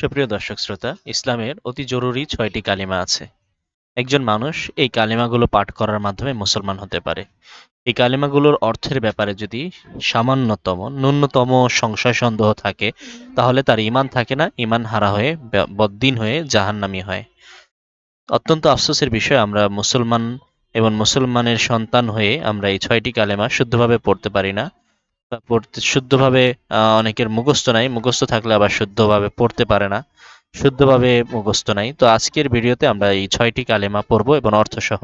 সুপ্রিয় দর্শক শ্রোতা, ইসলামের অতি জরুরি ছয়টি কালিমা আছে। একজন মানুষ এই কালিমাগুলো পাঠ করার মাধ্যমে মুসলমান হতে পারে। এই কালিমাগুলোর অর্থের ব্যাপারে যদি সামান্যতম, ন্যূনতম সংশয় সন্দেহ থাকে, তাহলে তার ইমান থাকে না ইমান হারা হয়ে বদ্দিন হয়ে জাহান্নামী হয়। অত্যন্ত আফসোসের বিষয়, আমরা মুসলমান এবং মুসলমানের সন্তান হয়ে আমরা এই ছয়টি কালেমা শুদ্ধভাবে পড়তে পারি না। বা পড়তে শুদ্ধভাবে অনেকের মুখস্থ নাই। মুখস্থ থাকলে আবার শুদ্ধভাবে পড়তে পারে না। শুদ্ধভাবে মুখস্থ নাই। তো আজকের ভিডিওতে আমরা এই ছয়টি কালেমা পড়ব এবং অর্থসহ।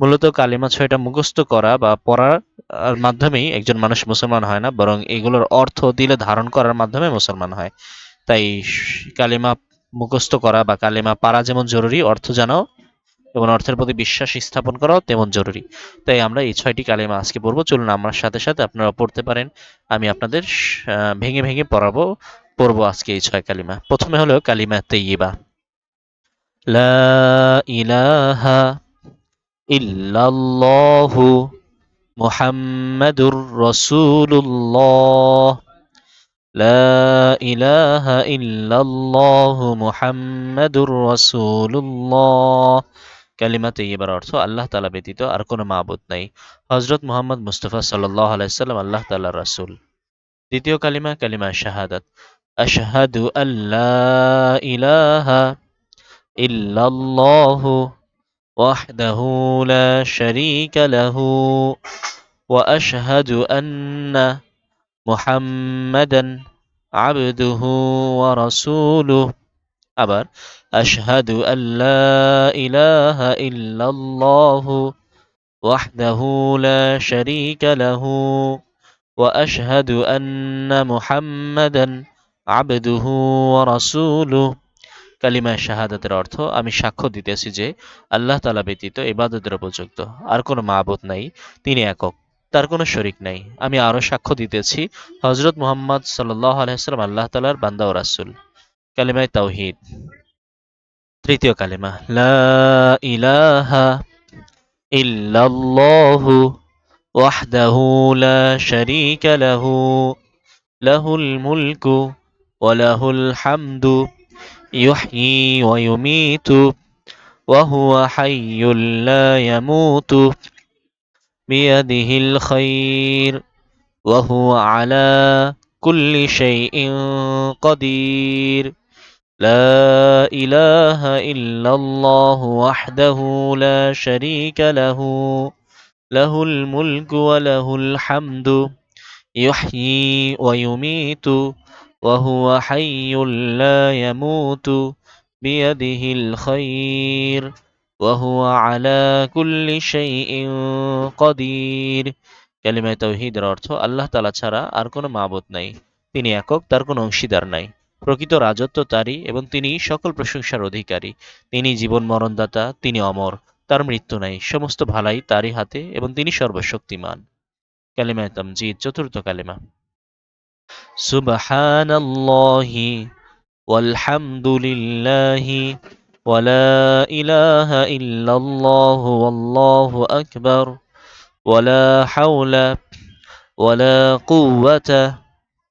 মূলত কালেমা ছয়টা মুখস্থ করা বা পড়ার মাধ্যমেই একজন মানুষ মুসলমান হয় না, বরং এগুলোর অর্থ দিলে ধারণ করার মাধ্যমে মুসলমান হয়। তাই কালেমা মুখস্থ করা বা কালেমা পারা যেমন জরুরি, অর্থ জানাও এবং অর্থের প্রতি বিশ্বাস স্থাপন করাও তেমন জরুরি। তাই আমরা এই ছয়টি কালেমা আজকে পড়ব। চলুন আমার সাথে সাথে আপনারা পড়তে পারেন। আমি আপনাদের ভেঙে ভেঙে পড়াবো, পড়ব আজকে এই ছয় কালিমা। প্রথমে হলো কালিমা তৈয়িবা লা ইলাহা ইল্লাল্লাহু মুহাম্মাদুর রাসূলুল্লাহ। লা মুহাম্মাদুর রাসূলুল্লাহ। কালিমা তৈয়বার অর্থ আল্লাহ তালা ব্যতীত আর কোনো মাবুদ নাই হজরত মুহাম্মদ মুস্তফা সাল্লাহ আলাইসাল্লাম আল্লাহ তাল্লাহ রাসূল দ্বিতীয় কালিমা কালিমা শাহাদাত আশহাদু আল্লাহ ইলাহা ইল্লাল্লাহু ওয়াহদাহু লা শারীকা লাহু ওয়া আশহাদু আন্না মুহাম্মাদান আবদুহু ওয়া রাসূলুহু আবার, আশহাদু আল্লাহ ইলাহা ইল্লাল্লাহু ওয়াহদাহু লা শারীকা লাহু ওয়া আশহাদু আন্না মুহাম্মাদান আবদুহু ওয়া রাসূলুহু। কালিমা শাহাদাতের অর্থ, আমি সাক্ষ্য দিতেছি যে আল্লাহ তালা ব্যতীত ইবাদতের উপযুক্ত, আর কোনো মাহবুদ নাই, তিনি একক, তার কোনো শরিক নাই। আমি আরও সাক্ষ্য দিতেছি হজরত মোহাম্মদ সাল্লাহ আলহাম আল্লাহ তালার বান্দা ও রাসুল। কালিমায় তাওহিদ তৃতীয় কালিমা লা ইলাহা ইল্লাল্লাহু وحده لا شريك له له الملك وله الحمد يحيي ويميت وهو حي لا يموت بيده الخير وهو على كل شيء قدير لا إله إلا الله وحده لا شريك له له الملك وله الحمد يحيي ويميت وهو حي لا يموت بيده الخير وهو على كل شيء قدير কালিমায় তাওহীদের অর্থ আল্লাহ তাআলা ছাড়া আর কোনো মাবুদ নাই তিনি একক তার কোনো অংশীদার নাই প্রকৃত রাজত্ব তারই এবং তিনি সকল প্রশংসার অধিকারী। তিনি জীবন মরণদাতা, তিনি অমর, তার মৃত্যু নাই, সমস্ত ভালাই তারই হাতে এবং তিনি সর্বশক্তিমান। কালিমায় তামজিদ চতুর্থ কালিমা। সুবহানাল্লাহি ওয়ালহামদুলিল্লাহি ওয়ালা ইলাহা ইল্লাল্লাহু ওয়াল্লাহু আকবার ওয়ালা হাওলা ওয়ালা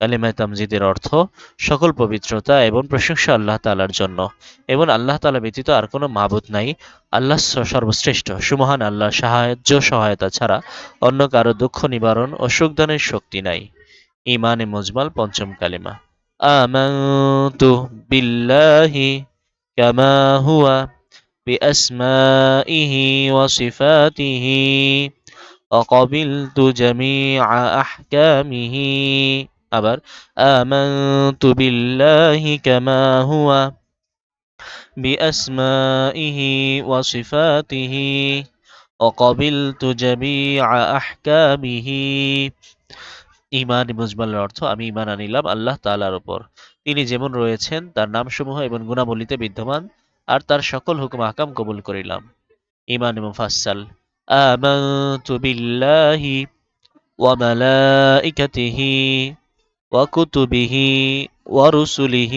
কালিমা তামজিদের অর্থ সকল পবিত্রতা এবং প্রশংসা আল্লাহ তালার জন্য এবং আল্লাহ তালা ব্যতীত আর কোনো মাবুদ নাই আল্লাহ স- সর্বশ্রেষ্ঠ সুমহান আল্লাহ সাহায্য সহায়তা ছাড়া অন্য কারো দুঃখ নিবারণ ও সুখদানের শক্তি নাই ইমানে মুজমাল পঞ্চম কালিমা আমানতু বিল্লাহি কামা হুয়া بأسمائه وصفاته وقبلت جميع أحكامه أبر آمنت بالله كما هو بأسمائه وصفاته وقبلت جميع أحكامه ইমান মুজমালের অর্থ আমি ইমান আনিলাম আল্লাহ তাআলার উপর তিনি যেমন রয়েছেন তার নামসমূহ এবং গুণাবলীতে বিদ্যমান আর তার সকল হুকুম আকাম কবুল করিলাম ইমান মুফাসসাল آمنت بالله وملائكته وكتبه ورسله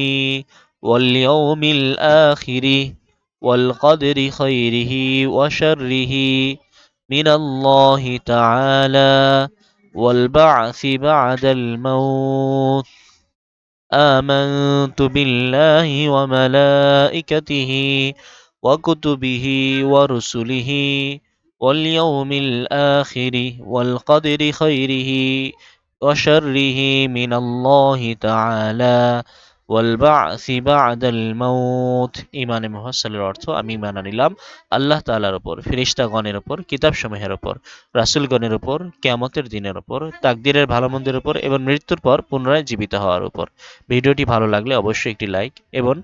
واليوم الآخر والقدر خيره وشره من الله تعالى والبعث بعد الموت. آمنت بالله وملائكته وكتبه ورسله واليوم الآخر والقدر خيره وشره من الله تعالى والبعث بعد الموت ইমানে মুহাসসালের অর্থ আমি ইমান আনিলাম আল্লাহ তাআলার উপর ফেরেশতাগণের উপর কিতাবসমূহের উপর রাসূলগণের উপর কিয়ামতের দিনের উপর তাকদীরের ভালো মন্দের উপর এবং মৃত্যুর পর পুনরায় জীবিত হওয়ার উপর ভিডিওটি ভালো লাগলে অবশ্যই একটি লাইক এবং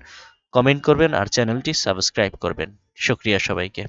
কমেন্ট করবেন আর চ্যানেলটি সাবস্ক্রাইব করবেন শুক্রিয়া সবাইকে